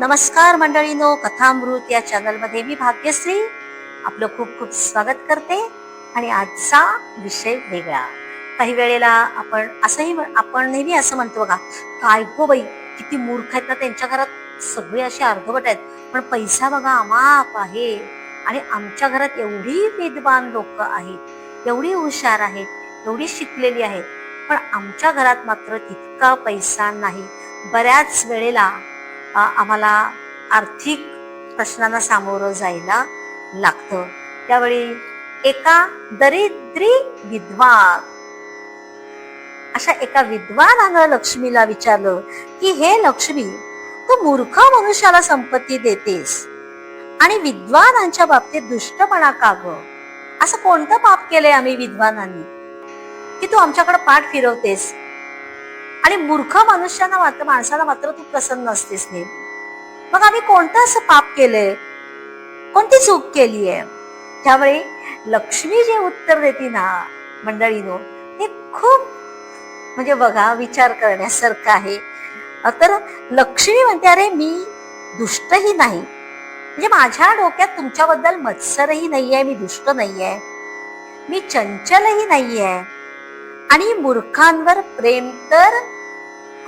नमस्कार मंडळीनो कथामृत या चॅनलमध्ये मी भाग्यश्री. आपलं खूप खूप स्वागत करते. आणि आजचा विषय वेगळा. काही वेळेला आपण असंही आपण नेहमी असं म्हणतो बघा काय गो बाई किती मूर्ख आहेत ना त्यांच्या घरात. सगळे असे अर्धवट आहेत. पण पैसा बघा अमाप आहे. आणि आमच्या घरात एवढी विद्वान लोक आहेत. एवढी हुशार आहेत. एवढी शिकलेली आहेत. पण आमच्या घरात मात्र तितका पैसा नाही. बऱ्याच वेळेला आम्हाला आर्थिक प्रश्नांना सामोरं जायला लागतं. त्यावेळी एका दरिद्री विद्वान अशा एका विद्वानानं लक्ष्मीला विचारलं की हे लक्ष्मी तू मूर्ख मनुष्याला संपत्ती देतेस आणि विद्वानांच्या बाबतीत दुष्टपणा का ग? असं कोणतं पाप केलंय आम्ही विद्वानांनी? की तू आमच्याकडे पाठ फिरवतेस? आणि मूर्ख मनुष्याना मात्र माणसाला मात्र तू प्रसन्न असतेस नाही मग आम्ही कोणतं असं पाप केलंय? कोणती चूक केली आहे त्यामुळे लक्ष्मी जे उत्तर देते ना मंडळीनो ते खूप म्हणजे बघा विचार करण्यासारखं आहे. तर लक्ष्मी म्हणते अरे मी दुष्टही नाही. म्हणजे माझ्या डोक्यात तुमच्याबद्दल मत्सरही नाहीये मी दुष्ट नाहीये. मी चंचलही नाहीये. आणि मूर्खांवर प्रेम तर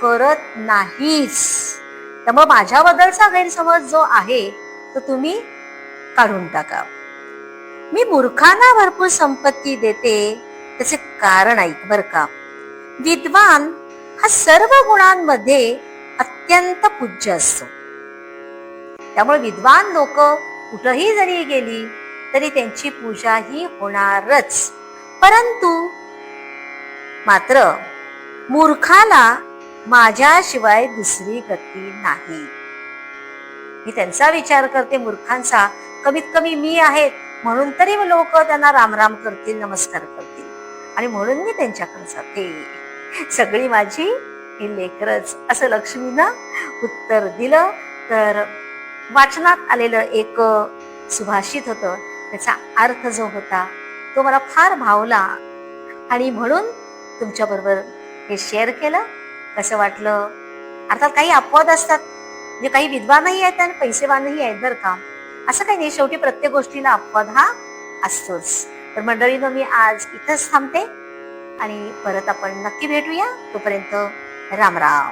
करत नाहीच त्यामुळे माझ्याबद्दलचा गैरसमज जो आहे तो तुम्ही काढून टाका. मी मूर्खांना भरपूर संपत्ती देते त्याचे कारण ऐक बर का. विद्वान हा सर्व गुणांमध्ये अत्यंत पूज्य असतो. त्यामुळे विद्वान लोक कुठंही जरी गेली तरी त्यांची पूजा ही होणारच. परंतु मात्र मूर्खाला माझ्याशिवाय दुसरी गती नाही. मी त्यांचा विचार करते मूर्खांचा. कमीत कमी मी आहेत म्हणून तरी लोक त्यांना रामराम करतील नमस्कार करतील. आणि म्हणून मी त्यांच्याकडे जाते. सगळी माझी ही लेकरच. असं लक्ष्मीनं उत्तर दिलं. तर वाचनात आलेलं एक सुभाषित होतं. त्याचा अर्थ जो होता तो मला फार भावला. आणि म्हणून तुमच्याबरोबर हे शेअर केलं. कसं वाटलं? अर्थात काही अपवाद असतात. म्हणजे काही विद्वानही आहेत आणि पैसेवानही आहेत बरं का. असं काही नाही. शेवटी प्रत्येक गोष्टीला अपवाद हा असतोच. तर मंडळीनं मी आज इथंच थांबते आणि परत आपण नक्की भेटूया. तोपर्यंत राम राम.